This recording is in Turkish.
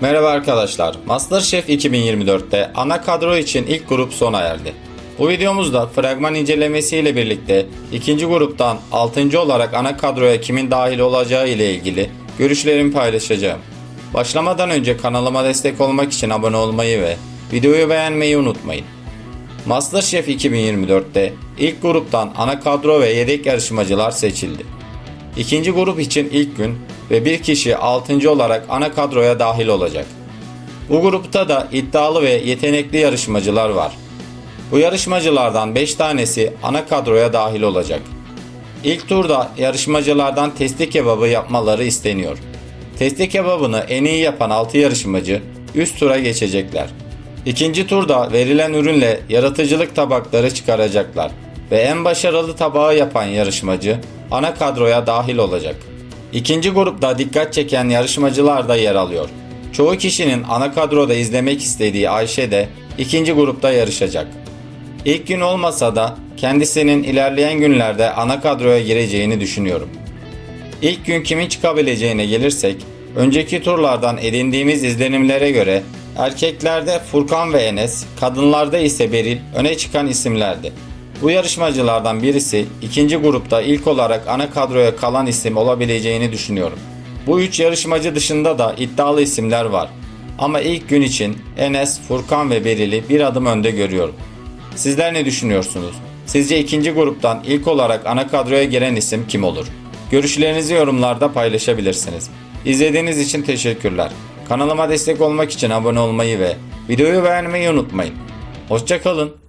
Merhaba arkadaşlar. MasterChef 2024'te ana kadro için ilk grup sona erdi. Bu videomuzda fragman incelemesiyle birlikte ikinci gruptan 6. olarak ana kadroya kimin dahil olacağı ile ilgili görüşlerimi paylaşacağım. Başlamadan önce kanalıma destek olmak için abone olmayı ve videoyu beğenmeyi unutmayın. MasterChef 2024'te ilk gruptan ana kadro ve yedek yarışmacılar seçildi. İkinci grup için ilk gün ve bir kişi 6. olarak ana kadroya dahil olacak. Bu grupta da iddialı ve yetenekli yarışmacılar var. Bu yarışmacılardan 5 tanesi ana kadroya dahil olacak. İlk turda yarışmacılardan testi kebabı yapmaları isteniyor. Testi kebabını en iyi yapan 6 yarışmacı üst tura geçecekler. İkinci turda verilen ürünle yaratıcılık tabakları çıkaracaklar ve en başarılı tabağı yapan yarışmacı ana kadroya dahil olacak. İkinci grupta dikkat çeken yarışmacılar da yer alıyor. Çoğu kişinin ana kadroda izlemek istediği Ayşe de ikinci grupta yarışacak. İlk gün olmasa da kendisinin ilerleyen günlerde ana kadroya gireceğini düşünüyorum. İlk gün kimin çıkabileceğine gelirsek, önceki turlardan edindiğimiz izlenimlere göre erkeklerde Furkan ve Enes, kadınlarda ise Beril öne çıkan isimlerdi. Bu yarışmacılardan birisi ikinci grupta ilk olarak ana kadroya kalan isim olabileceğini düşünüyorum. Bu üç yarışmacı dışında da iddialı isimler var. Ama ilk gün için Enes, Furkan ve Beril'i bir adım önde görüyorum. Sizler ne düşünüyorsunuz? Sizce ikinci gruptan ilk olarak ana kadroya giren isim kim olur? Görüşlerinizi yorumlarda paylaşabilirsiniz. İzlediğiniz için teşekkürler. Kanalıma destek olmak için abone olmayı ve videoyu beğenmeyi unutmayın. Hoşçakalın.